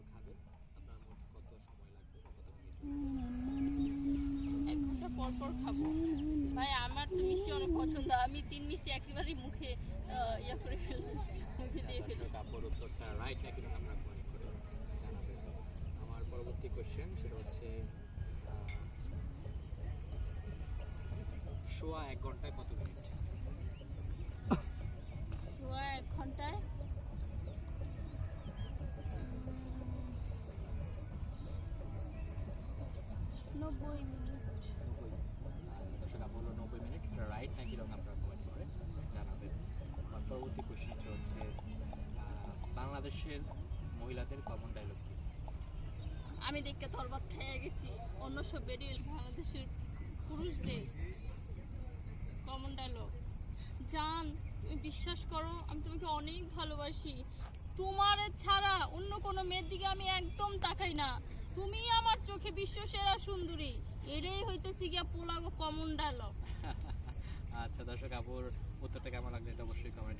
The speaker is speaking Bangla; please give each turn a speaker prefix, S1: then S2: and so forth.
S1: পর খাবে? আপনার মোট কত সময় লাগবে কত মিনিট
S2: এক ঘণ্টা পর পর খাব। ভাই আমার তো মিষ্টি অনেক পছন্দ। আমি তিন মিষ্টি একেবারেই মুখে আহ, ইয়ে করে ফেলব। মুখে দিয়ে ফেলি
S1: দর্শক আপুর উত্তরটা রাইট নাকি আমরা কমেন্ট করে জানাবেন আমার পরবর্তী কোশ্চেন সেটা হচ্ছে সোয়া এক ঘন্টায় কত মিনিট
S2: সোয়া এক ঘন্টায় নব্বই মিনিট।
S1: আচ্ছা দর্শক আপু হলো নব্বই মিনিট রাইট নাকি রং আপনারা কমেন্ট করে জানাবেন। আমার পরবর্তী কোশ্চেনটা হচ্ছে বাংলাদেশের মহিলাদের কমন ডায়লগ কি?
S2: আমি দেখতে খেয়ে গেছি। অন্য সব বেরিয়ে বাংলাদেশের পুরুষদের কমন ডায়লগ জান তুমি বিশ্বাস করো আমি তোমাকে অনেক ভালোবাসি। তোমার ছাড়া অন্য কোনো মেয়ের দিকে আমি একদম তাকাই না। তুমি আমার চোখে বিশ্ব সেরা সুন্দরী। এটাই হইতেছি গিয়া পোলাগো কমন ডায়লগ
S1: আচ্ছা দর্শক, আপুর উত্তরটা কেমন লাগল এটা অবশ্যই কমেন্ট